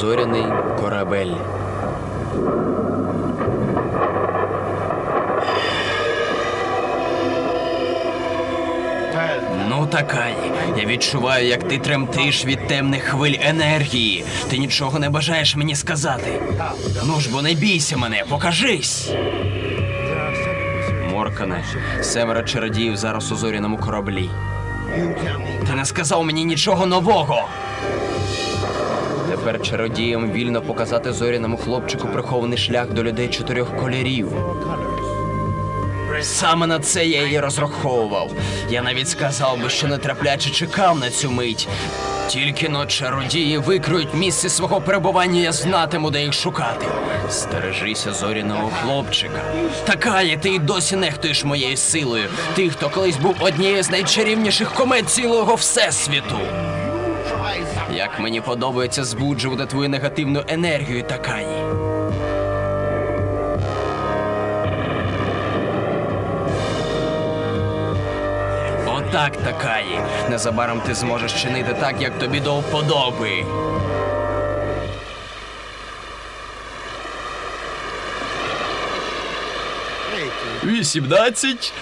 Зоряний корабель. Ну, такай. Я відчуваю, як ти тремтиш від темних хвиль енергії. Ти нічого не бажаєш мені сказати. Ну ж бо не бійся мене, покажись. Моркане, семеро чародіїв зараз у зоряному кораблі. Ти не сказав мені нічого нового. Тепер чародіям вільно показати зоряному хлопчику прихований шлях до людей чотирьох кольорів. Саме на це я її розраховував. Я навіть сказав би, що нетерпляче чекав на цю мить. Тільки но чародії викриють місце свого перебування, я знатиму, де їх шукати. Стережися зоряного хлопчика. Така є, ти й досі нехтуєш моєю силою. Ти, хто колись був однією з найчарівніших комет цілого всесвіту. Як мені подобається збуджувати твою негативну енергію, Такаї. Отак, Такаї. Незабаром ти зможеш чинити так, як тобі до вподоби. Вісімнадцять,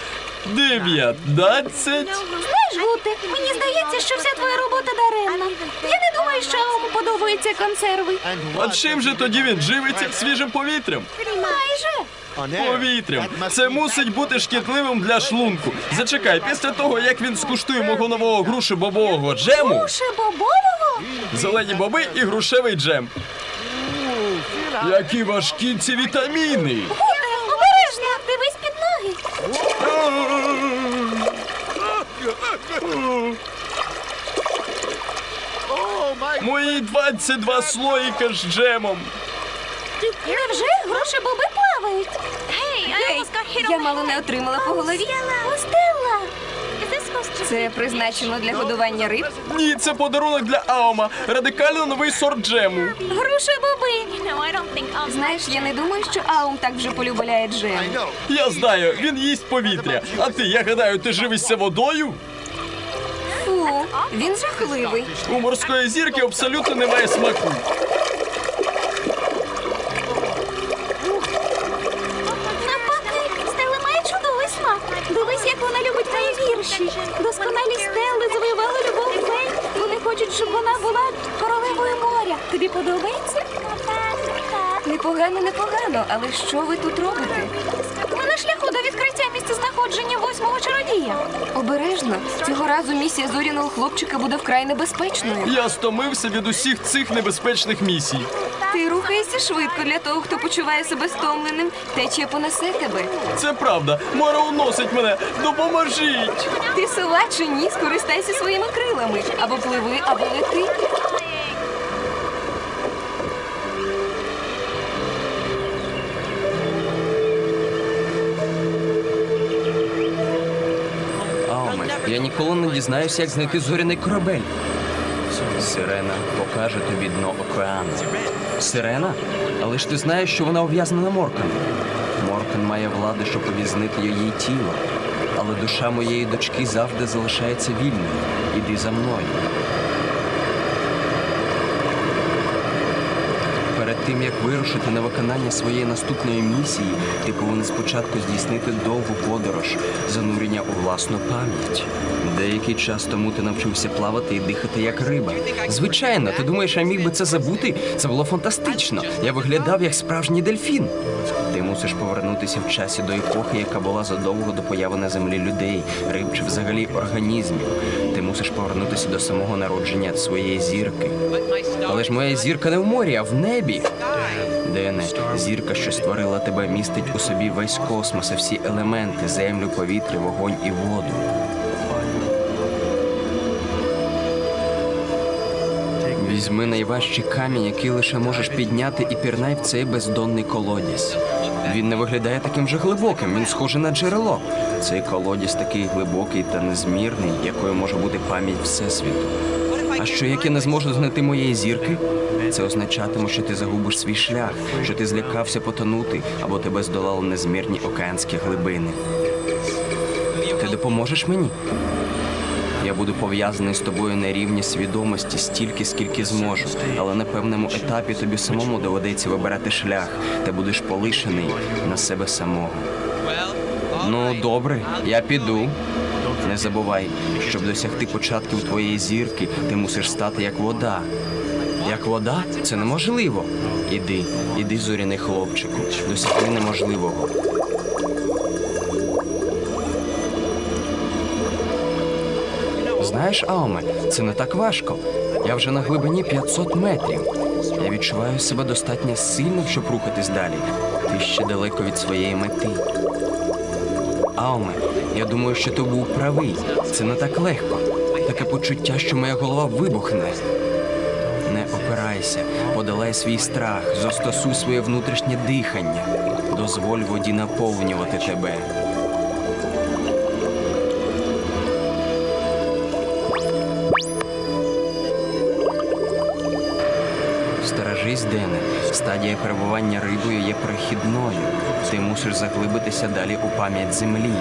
дев'ятнадцять. Знаєш, Гуте, мені здається, що вся твоя робота даремна. Я не думаю, що Ауму подобаються консерви. А чим же тоді він живиться свіжим повітрям? Майже. Повітрям. Це мусить бути шкідливим для шлунку. Зачекай, після того, як він скуштує мого нового грушебобового джему, Уши бобового? зелені боби і грушевий джем. Які важкі ці вітаміни! Гуте, Мої 22 слоїка з джемом. Невже гроші боби плавають? Гей, я мало не отримала по голові. Остелла. Це призначено для годування риб. Ні, це подарунок для Аома. Радикально новий сорт джему. Гроші боби. Знаєш, я не думаю, що Аум так вже полюбляє джем. Я знаю, він їсть повітря. А ти, я гадаю, ти живишся водою? Фу, він жахливий. У морської зірки абсолютно немає смаку. Навпаки, Стелла має чудовий смак. Дивись, як вона любить вірші. Досконалі Стелли завоювали любов фей. Вони хочуть, щоб вона була королевою моря. Тобі подобається? Непогано, непогано, але що ви тут робите? Ми на шляху до знаходження восьмого чародія. Обережно, цього разу місія зоряного хлопчика буде вкрай небезпечною. Я стомився від усіх цих небезпечних місій. Ти рухаєшся швидко для того, хто почуває себе стомленим. Течія понесе тебе. Це правда. Море уносить мене. Допоможіть! Ти сова чи ні, скористайся своїми крилами. Або пливи, або лети. Я ніколи не дізнаюся, як знайти зоряний корабель. Сирена покаже тобі дно океану. Сирена? Але ж ти знаєш, що вона ув'язнена Моркан. Моркан має владу, щоб ув'язнити її тіло. Але душа моєї дочки завжди залишається вільною. Іди за мною. Тим як вирушити на виконання своєї наступної місії, ти повинен спочатку здійснити довгу подорож, занурення у власну пам'ять. Деякий час тому ти навчився плавати і дихати як риба. Звичайно, ти думаєш, я міг би це забути? Це було фантастично. Я виглядав як справжній дельфін. Ти мусиш повернутися в часі до епохи, яка була задовго до появи на землі людей, риб чи взагалі організмів. Ти мусиш повернутися до самого народження своєї зірки. Але ж моя зірка не в морі, а в небі. Дене, зірка, що створила тебе, містить у собі весь космос і всі елементи землю, повітря, вогонь і воду. Візьми найважчий камінь, який лише можеш підняти, і пірнай в цей бездонний колодязь. Він не виглядає таким же глибоким, він схожий на джерело. Цей колодязь такий глибокий та незмірний, якою може бути пам'ять Всесвіту. А що як я не зможу знайти моєї зірки? Це означатиме, що ти загубиш свій шлях, що ти злякався потонути, або тебе здолали незмірні океанські глибини. Ти допоможеш мені? Я буду пов'язаний з тобою на рівні свідомості стільки, скільки зможу. Але на певному етапі тобі самому доведеться вибирати шлях. Ти будеш полишений на себе самого. Ну, добре, я піду. Не забувай, щоб досягти початків твоєї зірки, ти мусиш стати як вода. Як вода? Це неможливо. Іди, іди, зоряний хлопчику, досягни неможливого. Знаєш, Ауме, це не так важко. Я вже на глибині 500 метрів. Я відчуваю себе достатньо сильно, щоб рухатись далі. Ти ще далеко від своєї мети. Ауме, я думаю, що ти був правий. Це не так легко. Таке почуття, що моя голова вибухне. Не подолай свій страх, застосуй своє внутрішнє дихання. Дозволь воді наповнювати тебе. Стережись, Дене. Стадія перебування рибою є перехідною. Ти мусиш заглибитися далі у пам'ять землі.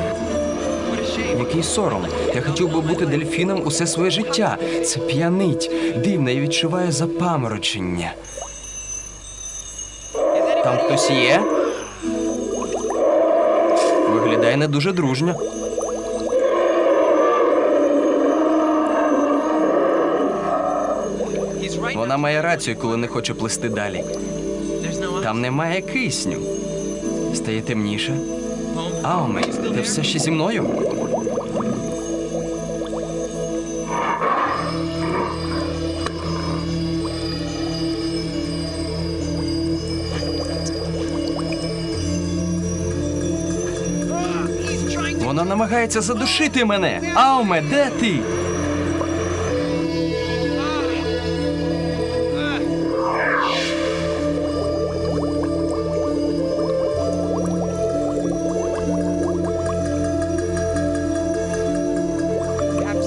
Який сором. Я хотів би бути дельфіном усе своє життя. Це п'янить. Дивно, я відчуваю запаморочення. Там хтось є? Виглядає не дуже дружньо. Вона має рацію, коли не хоче плисти далі. Там немає кисню. Стає темніше. Ауме, ти все ще зі мною? Намагається задушити мене. Ауме, де ти?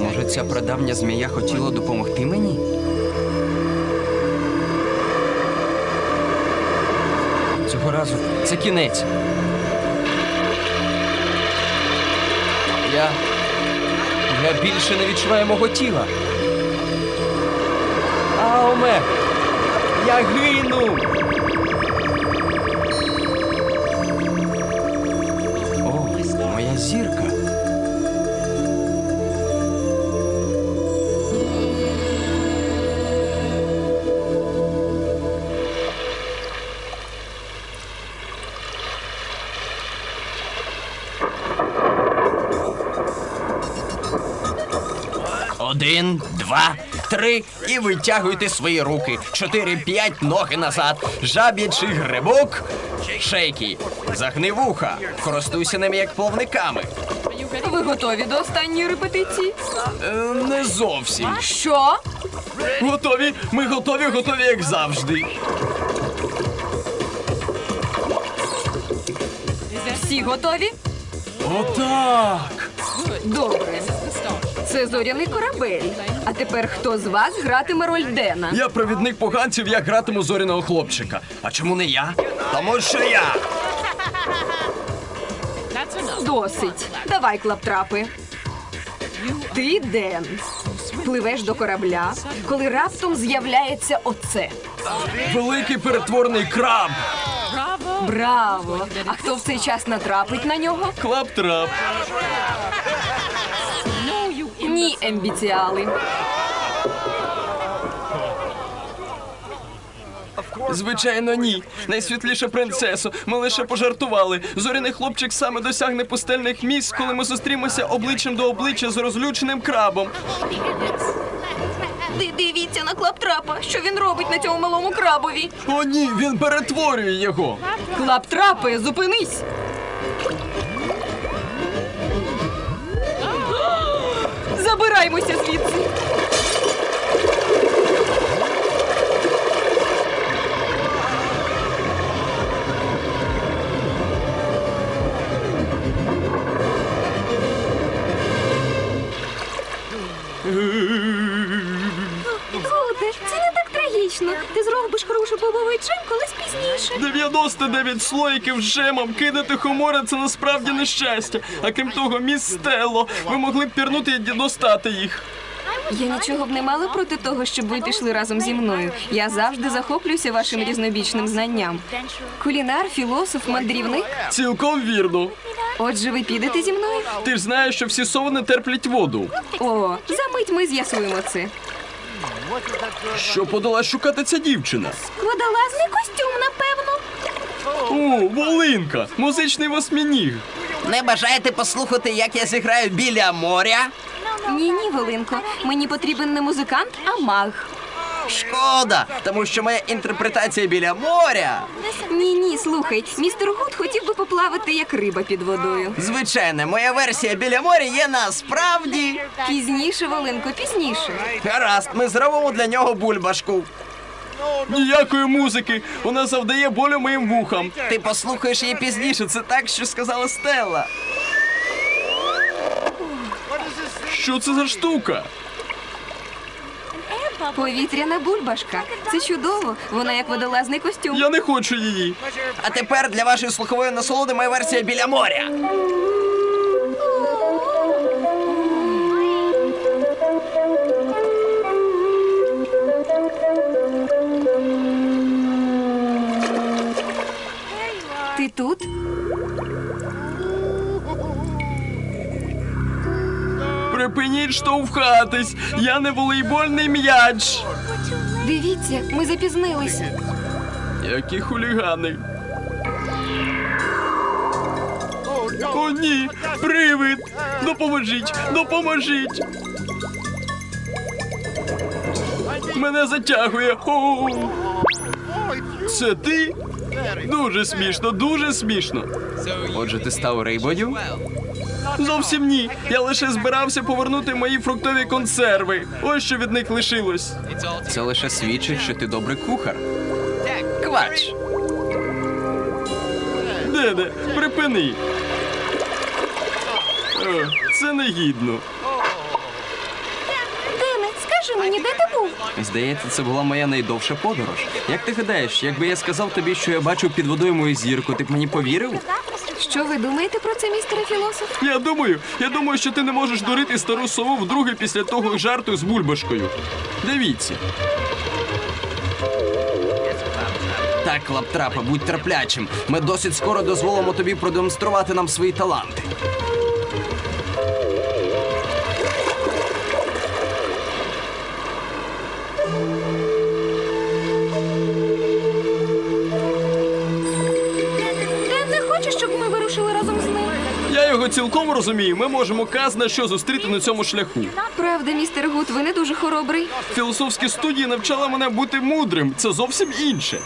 Може, ця прадавня змія хотіла допомогти мені? Цього разу це кінець. Я. Я більше не відчуваю мого тіла. Ауме! Я гину! О, моя зірка. Один, два, три і витягуйте свої руки. Чотири, п'ять, ноги назад. Жаб'ячий грибок. Шейкі. Загни вуха. Користуйся ними як плавниками. Ви готові до останньої репетиції? Е, не зовсім. Що? Готові? Ми готові, готові, як завжди. Всі готові? Отак. Добре. Це зоряний корабель. А тепер хто з вас гратиме роль Дена? Я провідник поганців, я гратиму зоряного хлопчика. А чому не я? Тому що я. Досить. Давай, клаптрапи. Ти Ден. Пливеш до корабля, коли раптом з'являється оце. Великий перетворений краб. Браво! А хто в цей час натрапить на нього? Клап-трап. Ні, ембіціали. Звичайно, ні. Найсвітліша принцесо. Ми лише пожартували. Зоряний хлопчик саме досягне пустельних місць, коли ми зустрімося обличчям до обличчя з розлюченим крабом. Ди- Дивіться на клаптрапа, що він робить на цьому малому крабові. О, ні, він перетворює його. Клаптрапи, зупинись! Забираймося звідси. 99 слоїків з джемом кинути хумора це насправді нещастя. А крім того, міс Стелло, ви могли б пірнути і достати їх. Я нічого б не мала проти того, щоб ви пішли разом зі мною. Я завжди захоплююся вашим різнобічним знанням. Кулінар, філософ, мандрівник. Цілком вірно. Отже, ви підете зі мною? Ти ж знаєш, що всі совни терплять воду. О, за мить ми з'ясуємо це. Що подала шукати ця дівчина? Водолазний костюм, напевно. О, волинка! Музичний восьмініг. Не бажаєте послухати, як я зіграю біля моря? Ні, ні, Волинко. Мені потрібен не музикант, а маг. Шкода, тому що моя інтерпретація біля моря. Ні, ні, слухай, містер Гуд хотів би поплавати як риба під водою. Звичайно, моя версія біля моря є насправді. Пізніше, Волинко, пізніше. Гаразд, ми зробимо для нього бульбашку. Ніякої музики. Вона завдає болю моїм вухам. Ти послухаєш її пізніше, це так, що сказала Стелла. Що це за штука? Повітряна бульбашка. Це чудово. Вона як водолазний костюм. Я не хочу її. А тепер для вашої слухової насолоди моя версія біля моря. Припиніть штовхатись. Я не волейбольний м'яч. Дивіться, ми запізнилися. Які хулігани. О, ні! Привид! Допоможіть! Допоможіть! Мене затягує. О! Це ти? Дуже смішно, дуже смішно. Отже, ти став рейбодю? Зовсім ні. Я лише збирався повернути мої фруктові консерви. Ось що від них лишилось. Це лише свідчить, що ти добрий кухар. Квач. Деде, припини. О, це негідно. Мені, де ти був? Здається, це була моя найдовша подорож. Як ти гадаєш, якби я сказав тобі, що я бачив під водою мою зірку, ти б мені повірив? Що ви думаєте про це, містере філософ? Я думаю, я думаю, що ти не можеш дурити стару сову вдруге після того жарту з бульбашкою. Дивіться. Так, лаптрапа, будь терплячим. Ми досить скоро дозволимо тобі продемонструвати нам свої таланти. Цілком розумію. Ми можемо казна що зустріти на цьому шляху. Правда, містер Гуд, ви не дуже хоробрий. Філософські студії навчали мене бути мудрим. Це зовсім інше.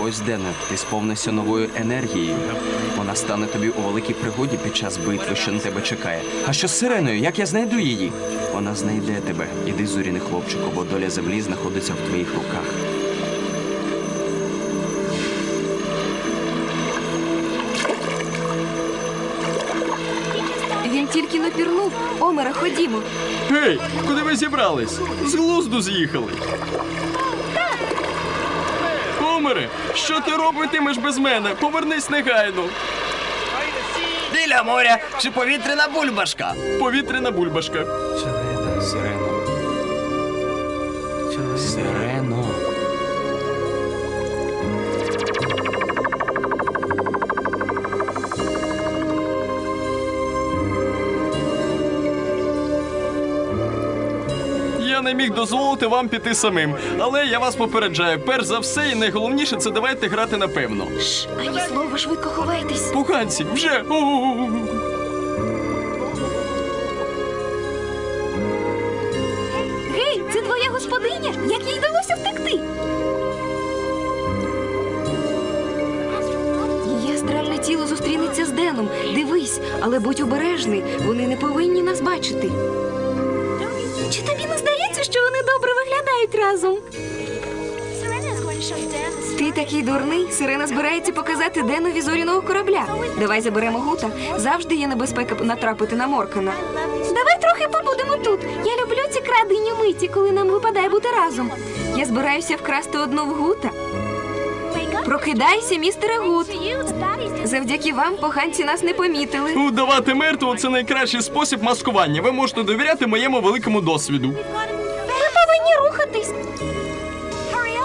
Ось Дене, ти сповнишся новою енергією. Вона стане тобі у великій пригоді під час битви, що на тебе чекає. А що з сиреною? Як я знайду її? Вона знайде тебе. Іди, зоряний хлопчику, бо доля землі знаходиться в твоїх руках. Тільки. Омера, ходімо. Гей, куди ви зібрались? З глузду з'їхали. Комере, що ти робитимеш без мене? Повернись негайно. Біля моря чи повітряна бульбашка? Повітряна бульбашка. Сирена, сирено. Сирено. Дозволити вам піти самим, але я вас попереджаю. Перш за все, і найголовніше це давайте грати напевно. Шш, ані слова, швидко ховайтесь. Поганці, вже. Гей, це твоя господиня. Як їй вдалося втекти? Її астральне тіло зустрінеться з Деном. Дивись, але будь обережний, вони не повинні нас бачити. Чи тобі не здається, виглядають разом? Ти такий дурний, Сирена збирається показати Денові зоряного корабля. Давай заберемо гута. Завжди є небезпека натрапити на Моркана. Давай трохи побудемо тут. Я люблю ці крадені миті, коли нам випадає бути разом. Я збираюся вкрасти одну в гута. Прокидайся, містере Гут. Завдяки вам поганці нас не помітили. Удавати мертвого це найкращий спосіб маскування. Ви можете довіряти моєму великому досвіду. Ми повинні рухатись.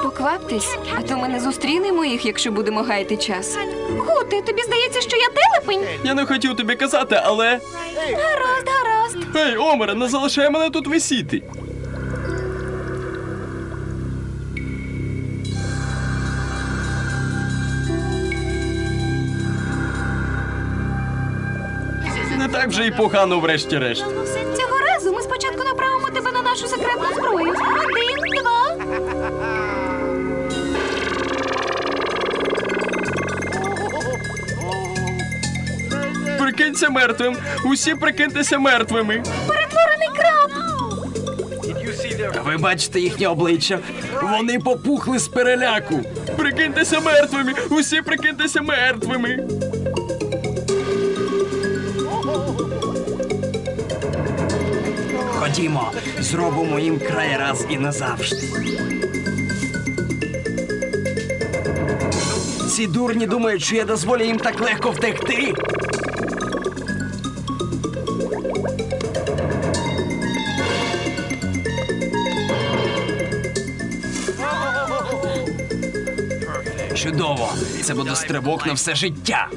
Покваптесь, а то ми не зустрінемо їх, якщо будемо гаяти час. Гути, тобі здається, що я телепень? Я не хотів тобі казати, але. Гаразд, гаразд. Ей, Омере, не залишай мене тут висіти. Не так вже і погано, врешті-решт. Цього разу ми спочатку направимо тебе на нашу секретну зброю. Один. Прикинься мертвим. Усі прикиньтеся мертвими. Перетворений краб. Ви бачите їхнє обличчя? Вони попухли з переляку. Прикиньтеся мертвими. Усі прикиньтеся мертвими. Ходімо, зробимо їм край раз і назавжди. Ці дурні думають, що я дозволю їм так легко втекти. Чудово! Це буде стрибок на все життя.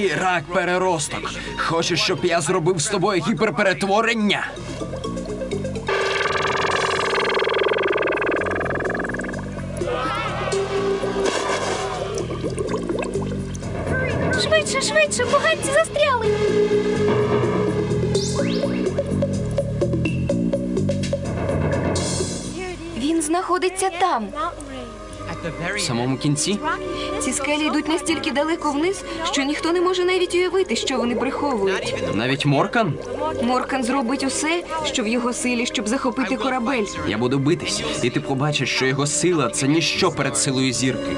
Ти, рак переросток. Хочеш, щоб я зробив з тобою гіперперетворення? Швидше, швидше, поганці застряли. Він знаходиться там. В самому кінці Ці скелі йдуть настільки далеко вниз, що ніхто не може навіть уявити, що вони приховують. навіть Моркан. Моркан зробить усе, що в його силі, щоб захопити корабель. Я буду битись, і ти побачиш, що його сила це ніщо перед силою зірки.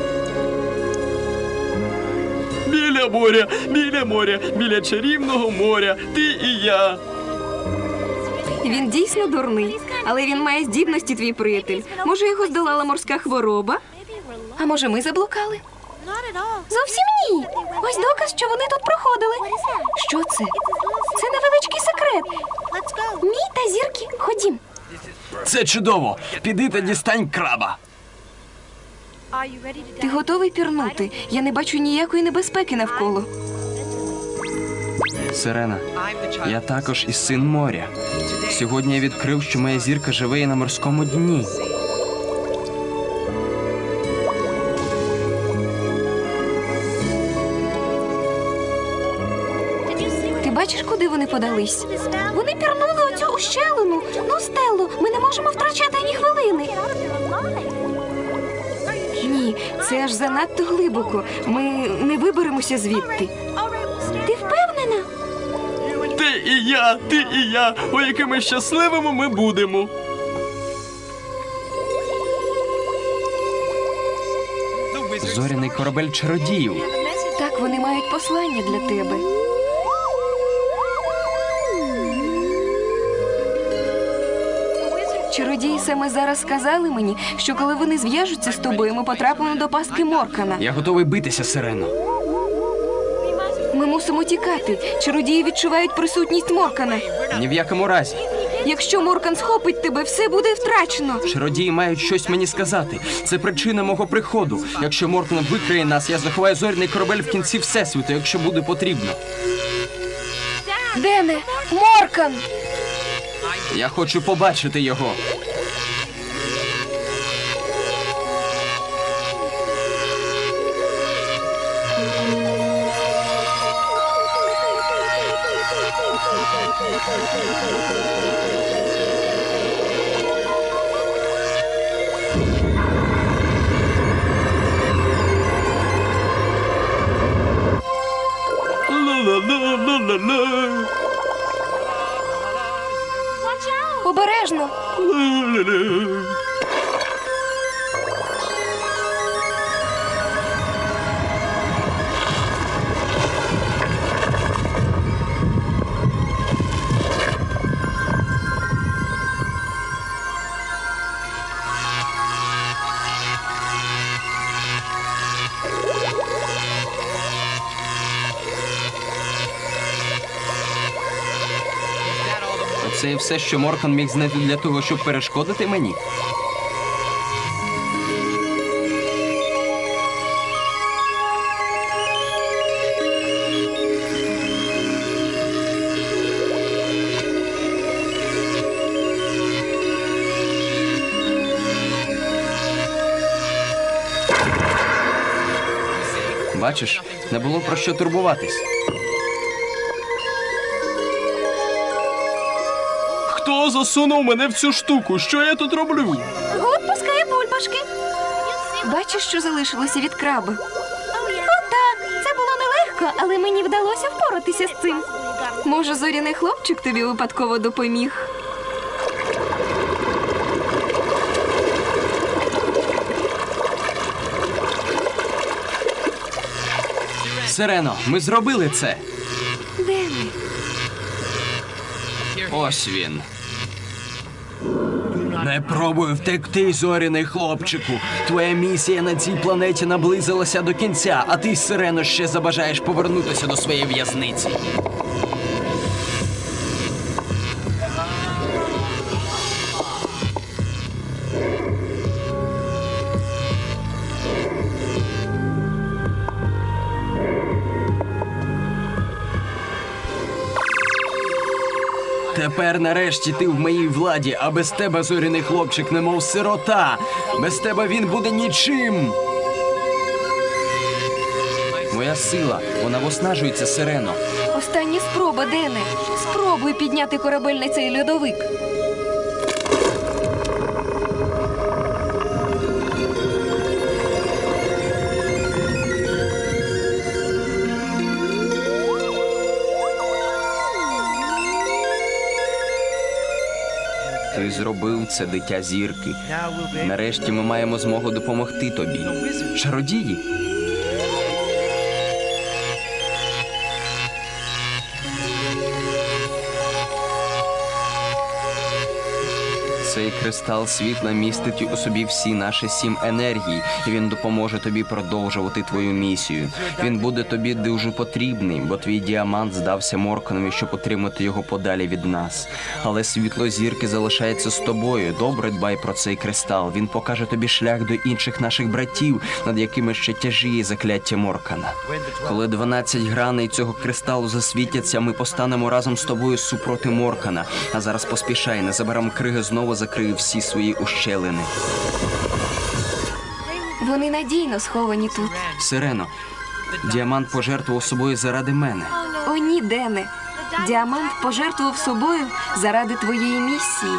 Біля моря, біля моря, біля чарівного моря. Ти і я. Він дійсно дурний, але він має здібності, твій приятель. Може, його здолала морська хвороба? А може, ми заблукали? Зовсім ні. Ось доказ, що вони тут проходили. Що це? Це невеличкий секрет. Мій та зірки. Ходім. Це чудово. Піди та дістань краба. Ти готовий пірнути? Я не бачу ніякої небезпеки навколо. Сирена, я також і син моря. Сьогодні я відкрив, що моя зірка живе і на морському дні. Вони подались? Вони пірнули у цю ущелину. Ну, Стелло, ми не можемо втрачати ані хвилини. Ні, це аж занадто глибоко. Ми не виберемося звідти. Ти впевнена? Ти і я, ти і я. О, якими щасливими ми будемо. Зоряний корабель чародіїв. Так, вони мають послання для тебе. Чародії саме зараз сказали мені, що коли вони зв'яжуться з тобою, ми потрапимо до пастки Моркана. Я готовий битися, Сирено. Ми мусимо тікати. Чародії відчувають присутність Моркана. Ні в якому разі. Якщо Моркан схопить тебе, все буде втрачено. Чародії мають щось мені сказати. Це причина мого приходу. Якщо Моркан викриє нас, я заховаю зоряний корабель в кінці всесвіту, якщо буде потрібно. Дене, Моркан! Я хочу побачити його. Обережно. Все, що Моркан міг знайти для того, щоб перешкодити мені. Бачиш, не було про що турбуватись. Хто засунув мене в цю штуку? Що я тут роблю? Гуд пускає бульбашки. Бачиш, що залишилося від краби. Отак. Це було нелегко, але мені вдалося впоратися з цим. Може, зоряний хлопчик тобі випадково допоміг? Сирено, ми зробили це. Де ми? Ось він. Не пробуй втекти, зоряний хлопчику. Твоя місія на цій планеті наблизилася до кінця, а ти, Сирено, ще забажаєш повернутися до своєї в'язниці. Тепер нарешті ти в моїй владі, а без тебе зоряний хлопчик, немов сирота. Без тебе він буде нічим. Моя сила, вона воснажується сирено. Остання спроба, Дене. Спробуй підняти корабель на цей льодовик. Зробив це дитя зірки. Нарешті ми маємо змогу допомогти тобі. Чародії. Цей кристал світла містить у собі всі наші сім енергій, і він допоможе тобі продовжувати твою місію. Він буде тобі дуже потрібний, бо твій діамант здався Морканові, щоб отримати його подалі від нас. Але світло зірки залишається з тобою. Добре дбай про цей кристал. Він покаже тобі шлях до інших наших братів, над якими ще тяжіє закляття Моркана. Коли 12 граней цього кристалу засвітяться, ми постанемо разом з тобою супроти Моркана. А зараз поспішай, незабаром криги знову закриє всі свої ущелини. Вони надійно сховані тут. Сирено, діамант пожертвував собою заради мене. О, ні, Дене. Діамант пожертвував собою заради твоєї місії.